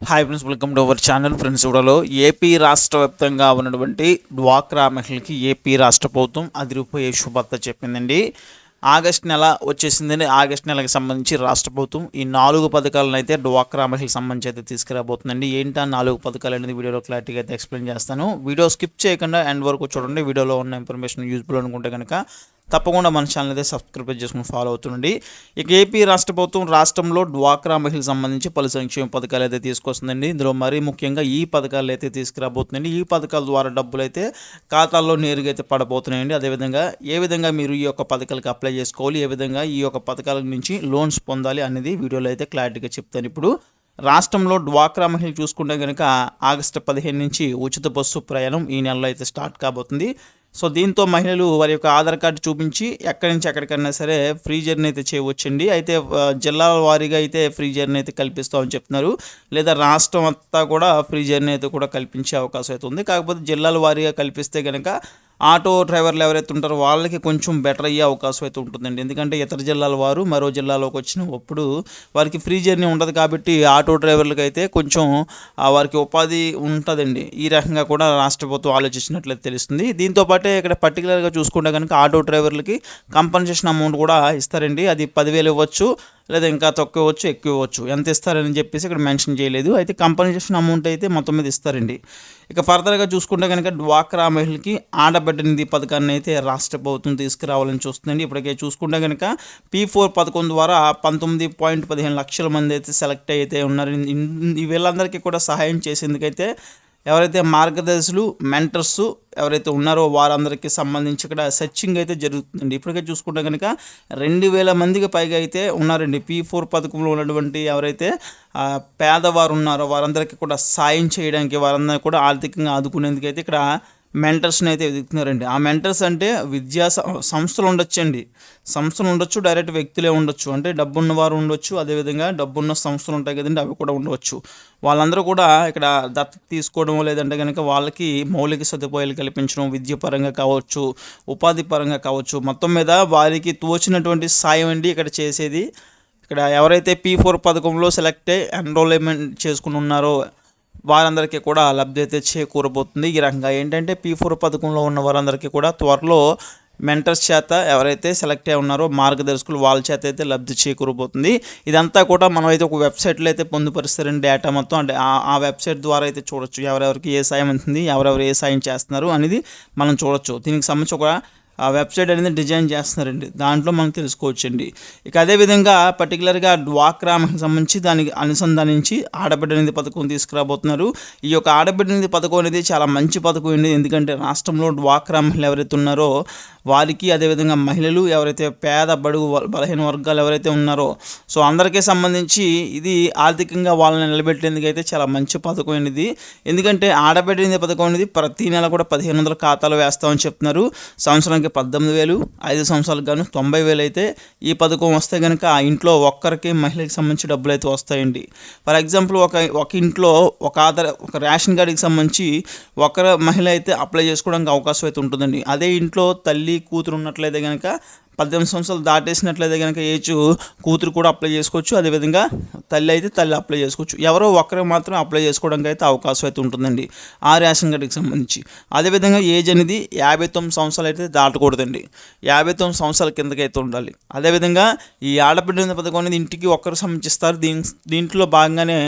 Hi friends welcome to our channel friends ఇవిడలో AP రాష్ట్ర వ్యాప్తంగా ఉన్నటువంటి డ్వాక్రా మహిళలకి ఏపీ రాష్ట్ర ప్రభుత్వం అదిరిపోయే శుభార్త చెప్పిందండి. ఆగస్ట్ నెల వచ్చేసిందని ఆగస్ట్ నెలకు సంబంధించి రాష్ట్ర ప్రభుత్వం ఈ నాలుగు పథకాలను అయితే డ్వాక్రా మహిళలకు సంబంధించి అయితే తీసుకురాబోతుందండి. ఏంటి ఆ నాలుగు పథకాలు అనేది వీడియోలో క్లారిటీగా అయితే ఎక్స్ప్లెయిన్ చేస్తాను. వీడియో స్కిప్ చేయకుండా ఎండ్ వరకు చూడండి. వీడియోలో ఉన్న ఇన్ఫర్మేషన్ యూజ్ఫుల్ అనుకుంటే కనుక తప్పకుండా మన ఛానల్ అయితే సబ్స్క్రైబ్ చేసుకుని ఫాలో అవుతుండండి. ఇక ఏపీ రాష్ట్ర ప్రభుత్వం రాష్ట్రంలో డ్వాక్రా మహిళలకు సంబంధించి పలు సంక్షేమ పథకాలు అయితే తీసుకొస్తుందండి. ఇందులో మరీ ముఖ్యంగా ఈ పథకాలు అయితే తీసుకురాబోతుందండి ఈ పథకాల ద్వారా డబ్బులు అయితే ఖాతాల్లో నేరుగా అయితే పడబోతున్నాయండి. అదేవిధంగా ఏ విధంగా మీరు ఈ యొక్క పథకాలకు అప్లై చేసుకోవాలి ఏ విధంగా ఈ యొక్క పథకాల నుంచి లోన్స్ పొందాలి అనేది వీడియోలో అయితే క్లారిటీగా చెప్తాను. ఇప్పుడు రాష్ట్రంలో డ్వాక్రా మహిళలు చూసుకుంటే కనుక ఆగస్టు పదిహేను నుంచి ఉచిత బస్సు ప్రయాణం ఈ నెలలో అయితే స్టార్ట్ కాబోతుంది. సో దీంతో మహిళలు వారి యొక్క ఆధార్ కార్డు చూపించి ఎక్కడి నుంచి ఎక్కడికైనా సరే ఫ్రీ జర్నీ అయితే చేయవచ్చండి. అయితే జిల్లాల వారీగా అయితే ఫ్రీ జర్నీ అయితే కల్పిస్తామని చెప్తున్నారు. లేదా రాష్ట్రం అంతా కూడా ఫ్రీ జర్నీ అయితే కూడా కల్పించే అవకాశం అయితే ఉంది. కాకపోతే జిల్లాల వారీగా కల్పిస్తే కనుక ఆటో డ్రైవర్లు ఎవరైతే ఉంటారో వాళ్ళకి కొంచెం బెటర్ అయ్యే అవకాశం అయితే ఉంటుందండి. ఎందుకంటే ఇతర జిల్లాల వారు మరో జిల్లాలోకి వచ్చినప్పుడు వారికి ఫ్రీ జర్నీ ఉండదు కాబట్టి ఆటో డ్రైవర్లకు అయితే కొంచెం వారికి ఉపాధి ఉంటుందండి. ఈ రకంగా కూడా రాష్ట్ర ప్రభుత్వం ఆలోచించినట్లయితే తెలుస్తుంది. దీంతో కాబట్టి ఇక్కడ పర్టికులర్గా చూసుకుంటే కనుక ఆటో డ్రైవర్లకి కంపన్సేషన్ అమౌంట్ కూడా ఇస్తారండి. అది పదివేలు ఇవ్వచ్చు లేదా ఇంకా తక్కువ ఇవ్వచ్చు ఎక్కువ ఇవ్వచ్చు. ఎంత ఇస్తారని చెప్పేసి ఇక్కడ మెన్షన్ చేయలేదు. అయితే కంపన్సేషన్ అమౌంట్ అయితే మొత్తం మీద ఇస్తారండి. ఇక ఫర్దర్గా చూసుకుంటే కనుక డ్వాక్రా మహిళలకి ఆడబిడ్డ నిధి పథకాన్ని అయితే రాష్ట్ర ప్రభుత్వం తీసుకురావాలని చూస్తుందండి. ఇప్పటికే చూసుకుంటే కనుక పీ ఫోర్ పథకం ద్వారా పంతొమ్మిది పాయింట్ పదిహేను లక్షల మంది అయితే సెలెక్ట్ అయితే ఉన్నారు వీళ్ళందరికీ కూడా సహాయం చేసేందుకైతే ఎవరైతే మార్గదర్శులు మెంటర్స్ ఎవరైతే ఉన్నారో వారందరికీ సంబంధించి ఇక్కడ సెర్చింగ్ అయితే జరుగుతుందండి. ఇప్పటికే చూసుకుంటే కనుక రెండు వేల మందికి పైగా అయితే ఉన్నారండి. పీ ఫోర్ పథకంలో ఉన్నటువంటి ఎవరైతే పేదవారు ఉన్నారో వారందరికీ కూడా సాయం చేయడానికి వారందరినీ కూడా ఆర్థికంగా ఆదుకునేందుకు అయితే ఇక్కడ మెంటర్స్ని అయితే వెతుకుతున్నారండి ఆ మెంటర్స్ అంటే విద్యా స- సంస్థలు ఉండొచ్చండి. సంస్థలు ఉండొచ్చు డైరెక్ట్ వ్యక్తులే ఉండొచ్చు. అంటే డబ్బున్న వారు ఉండొచ్చు అదేవిధంగా డబ్బున్న సంస్థలు ఉంటాయి కదండి అవి కూడా ఉండవచ్చు. వాళ్ళందరూ కూడా ఇక్కడ దత్తత తీసుకోవడం లేదంటే కనుక వాళ్ళకి మౌలిక సదుపాయాలు కల్పించడం విద్య పరంగా కావచ్చు ఉపాధి పరంగా కావచ్చు మొత్తం మీద వారికి తోచినటువంటి సాయం అండి ఇక్కడ చేసేది. ఇక్కడ ఎవరైతే పీ ఫోర్ పథకంలో సెలెక్ట్ అయ్యి ఎన్రోల్మెంట్ చేసుకుని ఉన్నారో వారందరికీ కూడా లబ్ధి అయితే చేకూరబోతుంది. ఈ రకంగా ఏంటంటే పీ ఫోర్ పథకంలో ఉన్న వారందరికీ కూడా త్వరలో మెంటర్స్ చేత ఎవరైతే సెలెక్ట్ అయి ఉన్నారో మార్గదర్శకులు వాళ్ళ చేత అయితే లబ్ధి చేకూరబోతుంది. ఇదంతా కూడా మనం అయితే ఒక వెబ్సైట్లో అయితే పొందుపరుస్తారండి డేటా మొత్తం అంటే ఆ- ఆ వెబ్సైట్ ద్వారా అయితే చూడొచ్చు. ఎవరెవరికి ఏ సాయం అవుతుంది ఎవరెవరు ఏ సాయం చేస్తున్నారు అనేది మనం చూడొచ్చు. దీనికి సంబంధించి ఒక ఆ వెబ్సైట్ అనేది డిజైన్ చేస్తున్నారండి. దాంట్లో మనం తెలుసుకోవచ్చండి. ఇక అదేవిధంగా పర్టికులర్గా డ్వాక్రా సంబంధించి దానికి అనుసంధానించి ఆడబిడ్డ నిధి పథకం తీసుకురాబోతున్నారు. ఈ యొక్క ఆడబిడ్డ నిధి పథకం అనేది చాలా మంచి పథకం అండి. ఎందుకంటే రాష్ట్రంలో డ్వాక్రా మహిళలు ఎవరైతే ఉన్నారో వారికి అదేవిధంగా మహిళలు ఎవరైతే పేద బడుగు బలహీన వర్గాలు ఎవరైతే ఉన్నారో సో అందరికీ సంబంధించి ఇది ఆర్థికంగా వాళ్ళని నిలబెట్టేందుకు అయితే చాలా మంచి పథకం అనేది ఎందుకంటే ఆడబిడ్డ నిధి పథకం అనేది ప్రతి నెల కూడా పదిహేను వందల ఖాతాలు వేస్తామని చెప్తున్నారు. సంవత్సరానికి పద్దెనిమిది వేలు ఐదు సంవత్సరాలకు గాను తొంభై వేలు అయితే ఈ పథకం వస్తే కనుక ఆ ఇంట్లో ఒక్కరికి మహిళకి సంబంధించి డబ్బులు అయితే వస్తాయండి. ఫర్ ఎగ్జాంపుల్ ఒక ఒక ఇంట్లో ఒక ఆధార్ ఒక రేషన్ కార్డుకి సంబంధించి ఒకరు మహిళ అయితే అప్లై చేసుకోవడానికి అవకాశం అయితే ఉంటుందండి. అదే ఇంట్లో తల్లి కూతురు ఉన్నట్లయితే కనుక పద్దెనిమిది సంవత్సరాలు దాటేసినట్లయితే కనుక ఏజ్ కూతురు కూడా అప్లై చేసుకోవచ్చు. అదేవిధంగా తల్లి అయితే తల్లి అప్లై చేసుకోవచ్చు. ఎవరో ఒక్కరు మాత్రం అప్లై చేసుకోవడానికి అయితే అవకాశం అయితే ఉంటుందండి. ఆ రేషన్ కార్డుకి సంబంధించి. అదేవిధంగా ఏజ్ అనేది యాభై తొమ్మిది సంవత్సరాలు అయితే దాటకూడదండి. యాభై తొమ్మిది సంవత్సరాల కిందకి అయితే ఉండాలి. అదేవిధంగా ఈ ఆడబిడ్డ పథకం అనేది ఇంటికి ఒక్కరు సంబంధిస్తారు. దీని దీంట్లో భాగంగానే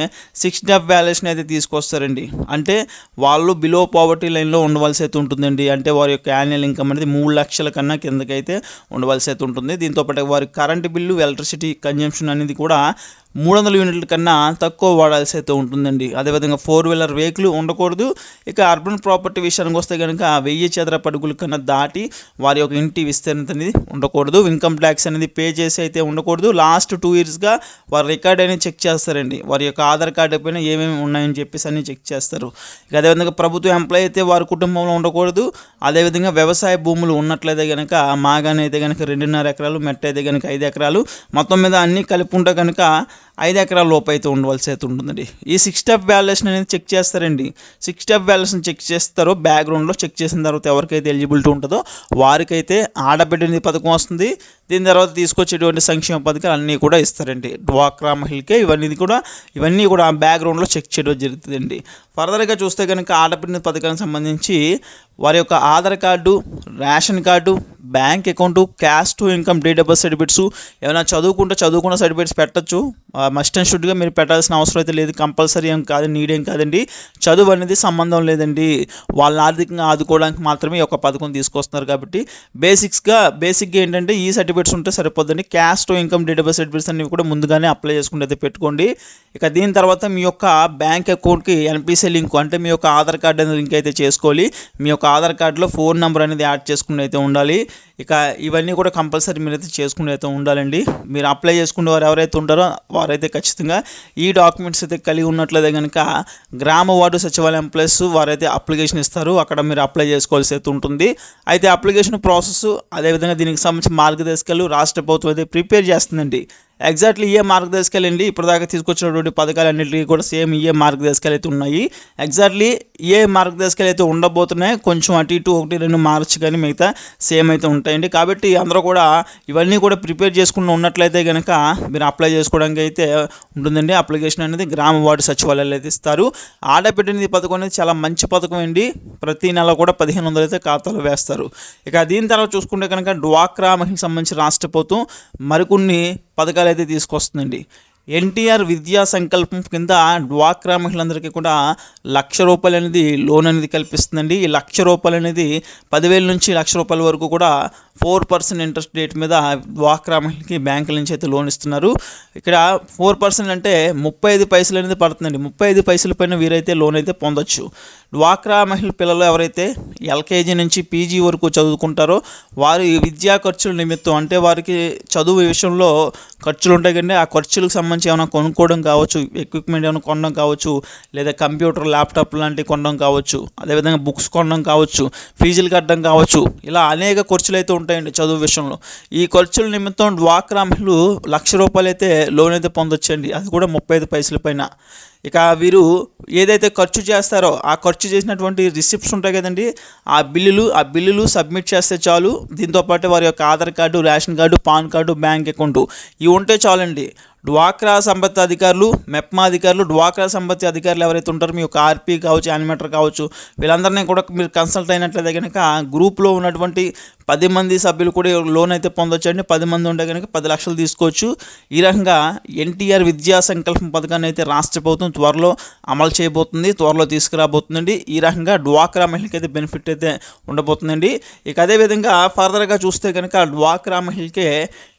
సిక్స్ డెఫ్ వ్యాలేషన్ అయితే తీసుకొస్తారండి. అంటే వాళ్ళు బిలో పావర్టీ లైన్లో ఉండవలసి అయితే ఉంటుందండి. అంటే వారి యొక్క యాన్యువల్ ఇన్కమ్ అనేది మూడు లక్షల కన్నా కిందకైతే ఉండవలసి అయితే ఉంటుంది. దీంతోపాటు వారి కరెంటు బిల్లు ఎలక్ట్రిసిటీ కన్జంప్షన్ అనేది కూడా మూడు వందల యూనిట్ల కన్నా తక్కువ వాడాల్సి అయితే ఉంటుందండి. అదేవిధంగా ఫోర్ వీలర్ వెహికల్ ఉండకూడదు. ఇక అర్బన్ ప్రాపర్టీ విషయానికి వస్తే కనుక వెయ్యి చదర పడుగుల కన్నా దాటి వారి యొక్క ఇంటి విస్తీర్ణత అనేది ఉండకూడదు. ఇన్కమ్ ట్యాక్స్ అనేది పే చేసి అయితే ఉండకూడదు. లాస్ట్ టూ ఇయర్స్గా వారి రికార్డ్ అనేది చెక్ చేస్తారండి. వారి యొక్క ఆధార్ కార్డు పైన ఏమేమి ఉన్నాయని చెప్పేసి అన్ని చెక్ చేస్తారు. ఇక అదేవిధంగా ప్రభుత్వ ఎంప్లాయ్ అయితే వారి కుటుంబంలో ఉండకూడదు. అదేవిధంగా వ్యవసాయ భూములు ఉన్నట్లయితే కనుక మాగానే అయితే కనుక రెండున్నర ఎకరాలు మెట్ట అయితే కనుక ఐదు ఎకరాలు. మొత్తం మీద అన్నీ కలిపి ఉంటే కనుక ఐదు ఎకరాల లోపు అయితే ఉండవలసి అయితే ఉంటుందండి. ఈ సిక్స్ స్టెప్ వ్యాల్యుయేషన్ అనేది చెక్ చేస్తారండి. సిక్స్ స్టెప్ వ్యాల్యుయేషన్ చెక్ చేస్తారో బ్యాక్గ్రౌండ్లో చెక్ చేసిన తర్వాత ఎవరికైతే ఎలిజిబిలిటీ ఉంటుందో వారికైతే ఆడబిడ్డ పథకం వస్తుంది. దీని తర్వాత తీసుకొచ్చేటువంటి సంక్షేమ పథకాలు అన్నీ కూడా ఇస్తారండి. డ్వాక్రా మహిళకే ఇవన్నీ కూడా ఇవన్నీ కూడా బ్యాక్గ్రౌండ్లో చెక్ చేయడం జరుగుతుందండి. ఫర్దర్గా చూస్తే కనుక ఆడబిడ్డ పథకానికి సంబంధించి వారి యొక్క Aadhaar card ration card bank account caste income date of birth certificates ఏమైనా చదువుకుంటే చదువుకున్న సర్టిఫికేట్స్ పెట్టచ్చు. మస్ట్ అండ్ షుడ్గా మీరు పెట్టాల్సిన అవసరం అయితే లేదు. కంపల్సరీ ఏం కాదు నీడ్ ఏం కాదండి. చదువు అనేది సంబంధం లేదండి. వాళ్ళని ఆర్థికంగా ఆదుకోవడానికి మాత్రమే ఒక పథకం తీసుకొస్తున్నారు కాబట్టి బేసిక్స్గా బేసిక్గా ఏంటంటే ఈ సర్టిఫికేట్స్ ఉంటే సరిపోద్దండి. క్యాస్ట్ ఇన్కమ్ డేటాబేస్ సర్టిఫికేట్స్ అనేవి కూడా ముందుగానే అప్లై చేసుకుంటే అయితే పెట్టుకోండి. ఇక దీని తర్వాత మీ యొక్క బ్యాంక్ అకౌంట్కి ఎన్పిసి లింక్ అంటే మీ యొక్క ఆధార్ కార్డు అనేది లింక్ అయితే చేసుకోవాలి. మీ యొక్క ఆధార్ కార్డులో ఫోన్ నెంబర్ అనేది యాడ్ చేసుకుని అయితే ఉండాలి. ఇక ఇవన్నీ కూడా కంపల్సరీ మీరైతే చేసుకుని అయితే ఉండాలండి. మీరు అప్లై చేసుకునే వారు ఎవరైతే ఉంటారో వారైతే ఖచ్చితంగా ఈ డాక్యుమెంట్స్ అయితే కలిగి ఉన్నట్లయితే కనుక గ్రామ వార్డు సచివాలయం ప్లస్ వారైతే అప్లికేషన్ ఇస్తారు. అక్కడ మీరు అప్లై చేసుకోవాల్సి అయితే ఉంటుంది. అయితే అప్లికేషన్ ప్రాసెస్ అదేవిధంగా దీనికి సంబంధించిన మార్గదర్శకాలు రాష్ట్ర ప్రభుత్వం అయితే ప్రిపేర్ చేస్తుందండి. ఎగ్జాక్ట్లీ ఏ మార్గదర్శకాలు అండి ఇప్పటిదాకా తీసుకొచ్చినటువంటి పథకాలన్నింటికి కూడా సేమ్ ఏ మార్గదర్శకాలు అయితే ఉన్నాయి. ఎగ్జాక్ట్లీ ఏ మార్గదర్శకాలు అయితే ఉండబోతున్నాయి. కొంచెం అటు ఇటు ఒకటి రెండు మార్చి కానీ మిగతా సేమ్ అయితే ఉంటాయండి. కాబట్టి అందరూ కూడా ఇవన్నీ కూడా ప్రిపేర్ చేసుకుని ఉన్నట్లయితే కనుక మీరు అప్లై చేసుకోవడానికి అయితే ఉంటుందండి. అప్లికేషన్ అనేది గ్రామ వార్డు సచివాలయాలు అయితే ఇస్తారు. ఆడబిడ్డనిధి పథకం అనేది చాలా మంచి పథకం అండి. ప్రతి నెల కూడా పదిహేను వందలు అయితే ఖాతాలో వేస్తారు. ఇక దీని తర్వాత చూసుకుంటే కనుక డ్వాక్రా మహిళకి సంబంధించి రాష్ట్ర ప్రభుత్వం మరికొన్ని పథకాలు అయితే తీసుకొస్తుందండి. ఎన్టీఆర్ విద్యా సంకల్పం కింద డ్వాక్రా మహిళలందరికీ కూడా లక్ష రూపాయలు అనేది లోన్ అనేది కల్పిస్తుందండి. ఈ లక్ష రూపాయలు అనేది పదివేల నుంచి లక్ష రూపాయల వరకు కూడా ఫోర్ పర్సెంట్ ఇంట్రెస్ట్ రేట్ మీద డ్వాక్రా మహిళకి బ్యాంకుల నుంచి అయితే లోన్ ఇస్తున్నారు. ఇక్కడ ఫోర్ పర్సెంట్ అంటే ముప్పై ఐదు పైసలు అనేది పడుతుందండి. ముప్పై ఐదు పైసల పైన వీరైతే లోన్ అయితే పొందొచ్చు. డ్వాక్రా మహిళ పిల్లలు ఎవరైతే ఎల్కేజీ నుంచి పీజీ వరకు చదువుకుంటారో వారి విద్యా ఖర్చుల నిమిత్తం అంటే వారికి చదువు విషయంలో ఖర్చులు ఉంటాయి కండి ఆ ఖర్చులకు సంబంధించి ఏమైనా కొనుక్కోవడం కావచ్చు ఎక్విప్మెంట్ ఏమైనా కొనడం కావచ్చు లేదా కంప్యూటర్ ల్యాప్టాప్ లాంటివి కొనడం కావచ్చు అదేవిధంగా బుక్స్ కొనడం కావచ్చు ఫీజులు కట్టడం కావచ్చు ఇలా అనేక ఖర్చులు అయితే ఉంటాయి. ఉంటాయండి చదువు విషయంలో. ఈ ఖర్చుల నిమిత్తం డ్వాక్రా మహిళలు లక్ష రూపాయలు అయితే లోన్ అయితే పొందొచ్చండి. అది కూడా ముప్పై ఐదు పైసల పైన. ఇక వీరు ఏదైతే ఖర్చు చేస్తారో ఆ ఖర్చు చేసినటువంటి రిసిప్ట్స్ ఉంటాయి కదండి ఆ బిల్లులు ఆ బిల్లులు సబ్మిట్ చేస్తే చాలు. దీంతోపాటు వారి యొక్క Aadhaar card ration card PAN card bank account. ఇవి ఉంటే చాలండి. డ్వాక్రా సంపత్తి అధికారులు మెప్మా అధికారులు డ్వాక్రా సంపత్తి అధికారులు ఎవరైతే ఉంటారో మీ యొక్క ఆర్పీ కావచ్చు యానిమేటర్ కావచ్చు వీళ్ళందరినీ కూడా మీరు కన్సల్ట్ అయినట్లయితే కనుక గ్రూప్లో ఉన్నటువంటి పది మంది సభ్యులు కూడా లోన్ అయితే పొందొచ్చండి. పది మంది ఉంటే కనుక పది లక్షలు తీసుకోవచ్చు. ఈ రకంగా ఎన్టీఆర్ విద్యా సంకల్పం పథకాన్ని అయితే రాష్ట్ర ప్రభుత్వం త్వరలో అమలు చేయబోతుంది త్వరలో తీసుకురాబోతుందండి. ఈ రకంగా డ్వాక్రా మహిళకి అయితే బెనిఫిట్ అయితే ఉండబోతుందండి. ఇక అదేవిధంగా ఫర్దర్గా చూస్తే కనుక డ్వాక్రా మహిళకే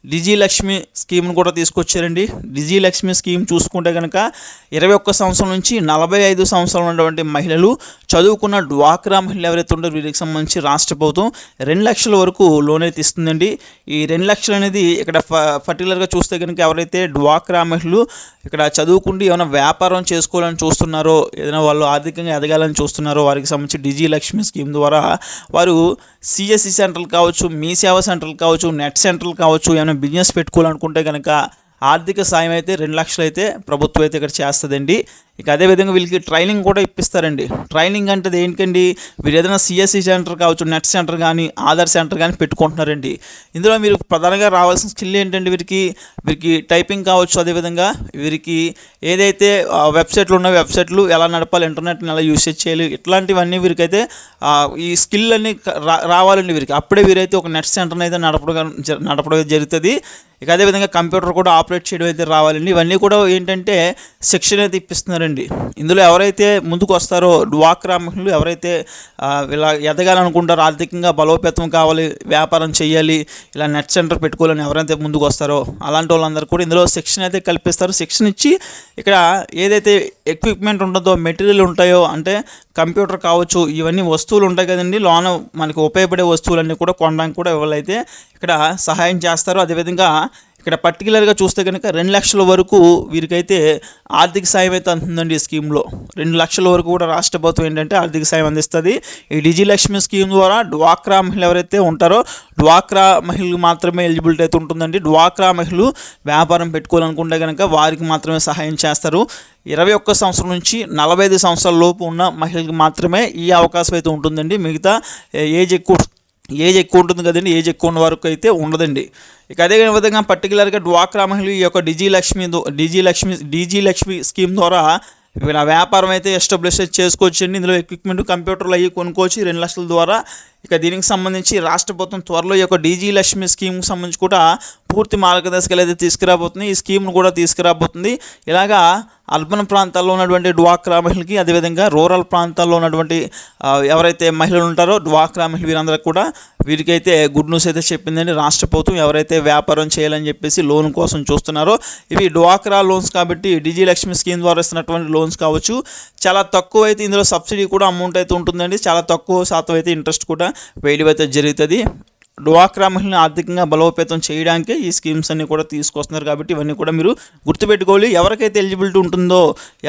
డిజిలక్ష్మి స్కీమ్ను కూడా తీసుకొచ్చారండి. డిజిలక్ష్మి స్కీమ్ చూసుకుంటే కనుక ఇరవై ఒక్క సంవత్సరం నుంచి నలభై ఐదు సంవత్సరాలు ఉన్నటువంటి మహిళలు చదువుకున్న డ్వాక్రా మహిళలు ఎవరైతే ఉంటారో వీరికి సంబంధించి రాష్ట్ర ప్రభుత్వం రెండు లక్షల వరకు లోన్ అయితే ఇస్తుందండి. ఈ రెండు లక్షలు అనేది ఇక్కడ ఫ పర్టికులర్గా చూస్తే కనుక ఎవరైతే డ్వాక్రా మహిళలు ఇక్కడ చదువుకుంటూ ఏమైనా వ్యాపారం చేసుకోవాలని చూస్తున్నారో ఏదైనా వాళ్ళు ఆర్థికంగా ఎదగాలని చూస్తున్నారో వారికి సంబంధించి డిజీ లక్ష్మి స్కీమ్ ద్వారా వారు సిఎస్సి సెంటర్లు కావచ్చు మీ సేవ సెంటర్లు కావచ్చు నెట్ సెంటర్లు కావచ్చు ఏమైనా బిజినెస్ పెట్టుకోవాలనుకుంటే కనుక ఆర్థిక సాయం అయితే రెండు లక్షలు అయితే ప్రభుత్వం అయితే ఇక్కడ చేస్తుందండి. ఇక అదేవిధంగా వీళ్ళకి ట్రైనింగ్ కూడా ఇప్పిస్తారండి. ట్రైనింగ్ అంటే ఏంటండి? వీరు ఏదైనా సిఎస్సి సెంటర్ కావచ్చు నెట్ సెంటర్ కానీ ఆధార్ సెంటర్ కానీ పెట్టుకుంటున్నారండి. ఇందులో మీరు ప్రధానంగా రావాల్సిన స్కిల్ ఏంటంటే వీరికి? వీరికి టైపింగ్ కావచ్చు అదేవిధంగా వీరికి ఏదైతే వెబ్సైట్లు ఉన్న వెబ్సైట్లు ఎలా నడపాలి ఇంటర్నెట్ని ఎలా యూసేజ్ చేయాలి ఇట్లాంటివన్నీ వీరికైతే ఈ స్కిల్ అన్నీ రా- రావాలండి వీరికి. అప్పుడే వీరైతే ఒక నెట్ సెంటర్ని అయితే నడపడం జ- నడపడం జరుగుతుంది. ఇక అదేవిధంగా కంప్యూటర్ కూడా ఆపరేట్ చేయడం అయితే రావాలండి. ఇవన్నీ కూడా ఏంటంటే శిక్షణ అయితే ఇప్పిస్తున్నారండి. ఇందులో ఎవరైతే ముందుకు వస్తారో డ్వాక్రా మహిళలు ఎవరైతే ఇలా ఎదగాలనుకుంటారో ఆర్థికంగా బలోపేతం కావాలి వ్యాపారం చేయాలి ఇలా నెట్ సెంటర్ పెట్టుకోవాలని ఎవరైతే ముందుకు వస్తారో అలాంటి వాళ్ళందరూ కూడా ఇందులో శిక్షణ అయితే కల్పిస్తారు. శిక్షణ ఇచ్చి ఇక్కడ ఏదైతే ఎక్విప్మెంట్ ఉంటుందో మెటీరియల్ ఉంటాయో అంటే కంప్యూటర్ కావచ్చు ఇవన్నీ వస్తువులు ఉంటాయి కదండి. లోన మనకు ఉపయోగపడే వస్తువులన్నీ కూడా కొనడానికి కూడా ఎవరైతే ఇక్కడ సహాయం చేస్తారు అదేవిధంగా ఇక్కడ పర్టికులర్గా చూస్తే కనుక రెండు లక్షల వరకు వీరికైతే ఆర్థిక సాయం అయితే అందుతుందండి ఈ స్కీమ్లో. రెండు లక్షల వరకు కూడా రాష్ట్ర ప్రభుత్వం ఏంటంటే ఆర్థిక సాయం అందిస్తుంది. ఈ డిజిలక్ష్మి స్కీమ్ ద్వారా డ్వాక్రా మహిళలు ఎవరైతే ఉంటారో డ్వాక్రా మహిళలు మాత్రమే ఎలిజిబిలిటీ అయితే ఉంటుందండి. డ్వాక్రా మహిళలు వ్యాపారం పెట్టుకోవాలనుకుంటే కనుక వారికి మాత్రమే సహాయం చేస్తారు. ఇరవై ఒక్క సంవత్సరం నుంచి నలభై ఐదు సంవత్సరాల లోపు ఉన్న మహిళలకు మాత్రమే ఈ అవకాశం అయితే ఉంటుందండి. మిగతా ఏజ్ ఎక్కువ ఏజ్ ఎక్కువ ఉంటుంది కదండి ఏజ్ ఎక్కువ ఉన్న వరకు అయితే ఉండదండి. ఇక అదే విధంగా పర్టికులర్గా డ్వాక్రా మహిళలు ఈ యొక్క Digi Lakshmi Digi Lakshmi Digi Lakshmi scheme ద్వారా వ్యాపారం అయితే ఎస్టాబ్లిష్ చేసుకోవచ్చు అండి ఇందులో ఎక్విప్మెంట్ కంప్యూటర్లు అవి కొనుక్కోవచ్చు. రెండు లక్షల ద్వారా ఇక దీనికి సంబంధించి రాష్ట్ర ప్రభుత్వం త్వరలో ఈ యొక్క డీజీ లక్ష్మి స్కీమ్కి సంబంధించి కూడా పూర్తి మార్గదర్శకాలు అయితే తీసుకురాబోతుంది. ఈ స్కీమ్ను కూడా తీసుకురాబోతుంది. ఇలాగా అర్బన్ ప్రాంతాల్లో ఉన్నటువంటి డ్వాక్రా మహిళకి అదేవిధంగా రూరల్ ప్రాంతాల్లో ఉన్నటువంటి ఎవరైతే మహిళలు ఉంటారో డ్వాక్రా మహిళ వీరందరూ కూడా వీరికైతే గుడ్ న్యూస్ అయితే చెప్పిందండి. రాష్ట్ర ప్రభుత్వం ఎవరైతే వ్యాపారం చేయాలని చెప్పేసి లోన్ కోసం చూస్తున్నారో ఇవి డ్వాక్రా లోన్స్ కాబట్టి డిజీ లక్ష్మి స్కీమ్ ద్వారా ఇస్తున్నటువంటి లోన్స్ కావచ్చు. చాలా తక్కువ అయితే ఇందులో సబ్సిడీ కూడా అమౌంట్ అయితే ఉంటుందండి. చాలా తక్కువ శాతం అయితే ఇంట్రెస్ట్ కూడా వేడివేత జరుగుతుంది. డ్వాక్రా మహిళలను ఆర్థికంగా బలోపేతం చేయడానికి ఈ స్కీమ్స్ అన్నీ కూడా తీసుకొస్తున్నారు కాబట్టి ఇవన్నీ కూడా మీరు గుర్తుపెట్టుకోవాలి. ఎవరికైతే ఎలిజిబిలిటీ ఉంటుందో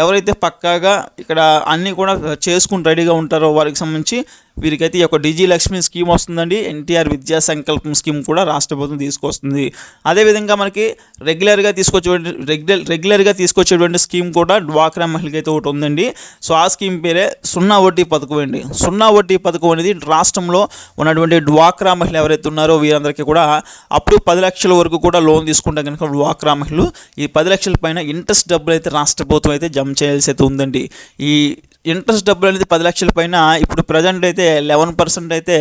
ఎవరైతే పక్కాగా ఇక్కడ అన్నీ కూడా చేసుకుని రెడీగా ఉంటారో వారికి సంబంధించి వీరికైతే ఈ యొక్క డిజీ లక్ష్మి స్కీమ్ వస్తుందండి. ఎన్టీఆర్ విద్యా సంకల్పం స్కీమ్ కూడా రాష్ట్ర ప్రభుత్వం తీసుకొస్తుంది. అదేవిధంగా మనకి రెగ్యులర్గా తీసుకొచ్చేటువంటి రెగ్యులర్ రెగ్యులర్గా తీసుకొచ్చేటువంటి స్కీమ్ కూడా డ్వాక్రా మహిళకి అయితే ఒకటి ఉందండి. సో ఆ స్కీమ్ పేరే సున్నా వడ్డీ పథకం అండి. సున్నా వడ్డీ పథకం అనేది రాష్ట్రంలో ఉన్నటువంటి డ్వాక్రా మహిళలు ఎవరైతే ఉన్నారో వీరందరికీ కూడా అప్పుడు పది లక్షల వరకు కూడా లోన్ తీసుకుంటే కనుక డ్వాక్రా మహిళలు ఈ పది లక్షల పైన ఇంట్రెస్ట్ డబ్బులు అయితే రాష్ట్ర ప్రభుత్వం అయితే జమ చేయాల్సి అయితే ఉందండి. ఈ ఇంట్రెస్ట్ డబ్బులు అనేది పది లక్షల పైన ఇప్పుడు ప్రజెంట్ అయితే లెవెన్ పర్సెంట్ అయితే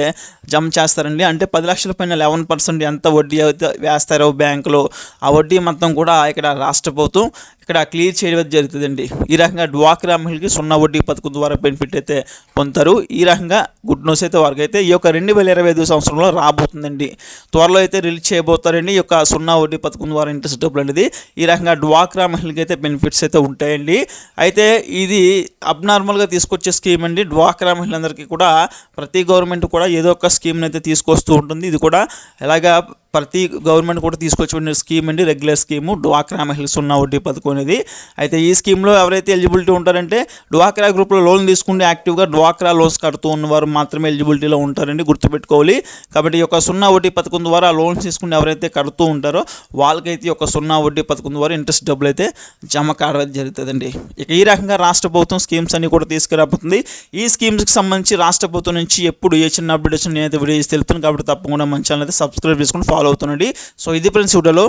జమ చేస్తారండి. అంటే పది లక్షల పైన లెవెన్ పర్సెంట్ ఎంత వడ్డీ అయితే వేస్తారో బ్యాంకులో ఆ వడ్డీ మొత్తం కూడా ఇక్కడ రాష్ట్ర ప్రభుత్వం ఇక్కడ క్లియర్ చేయడం జరుగుతుందండి. ఈ రకంగా డ్వాక్రా మహిళకి సున్నా వడ్డీ పథకం ద్వారా బెనిఫిట్ అయితే పొందుతారు. ఈ రకంగా గుడ్ న్యూస్ అయితే వారికి అయితే ఈ యొక్క రెండు వేల ఇరవై ఐదు సంవత్సరంలో రాబోతుందండి. త్వరలో అయితే రిలీజ్ చేయబోతారండి. ఈ యొక్క సున్నా వడ్డీ పథకం ద్వారా ఇంట్రెస్ట్ డబ్బులు అనేది. ఈ రకంగా డ్వాక్రా మహిళకి అయితే బెనిఫిట్స్ అయితే ఉంటాయండి. అయితే ఇది అబ్నార్మల్గా తీసుకొచ్చే స్కీమ్ అండి. డ్వాక్రా మహిళలందరికీ కూడా ప్రతి గవర్నమెంట్ కూడా ఏదో ఒక స్కీమ్ని అయితే తీసుకొస్తూ ఉంటుంది. ఇది కూడా ఎలాగా ప్రతి గవర్నమెంట్ కూడా తీసుకొచ్చిన స్కీమ్ అండి. రెగ్యులర్ స్కీము డ్వాక్రా మహిళ సున్నా వడ్డీ పథకం అనేది. అయితే ఈ స్కీమ్లో ఎవరైతే ఎలిజిబిలిటీ ఉంటారంటే డ్వాక్రా గ్రూప్లో లోన్ తీసుకుంటే యాక్టివ్గా డ్వాక్రా లోన్స్ కడుతూ ఉన్నవారు మాత్రమే ఎలిజిబిలిటీలో ఉంటారండి గుర్తుపెట్టుకోవాలి. కాబట్టి ఈ యొక్క సున్నా వడ్డీ పథకం ద్వారా లోన్స్ తీసుకుని ఎవరైతే కడుతూ ఉంటారో వాళ్ళకైతే ఈ యొక్క సున్నా వడ్డీ పథకం ద్వారా ఇంట్రెస్ట్ డబ్బులు అయితే జమ కావడం జరుగుతుందండి. ఇక ఈ రకంగా రాష్ట్ర ప్రభుత్వం స్కీమ్స్ అన్ని కూడా తీసుకురాబోతుంది. ఈ స్కీమ్స్కి సంబంధించి రాష్ట్ర ప్రభుత్వం నుంచి ఎప్పుడు ఏ చిన్న అప్డేట్స్ నేనైతే వీడియో చేసి తెలుపుతాను. కాబట్టి తప్పకుండా మన ఛానల్ అయితే సబ్స్క్రైబ్ చేసుకుని ఫాలో అవుతుండండి. సో ఇది ఫ్రెండ్స్ వీడియోలో.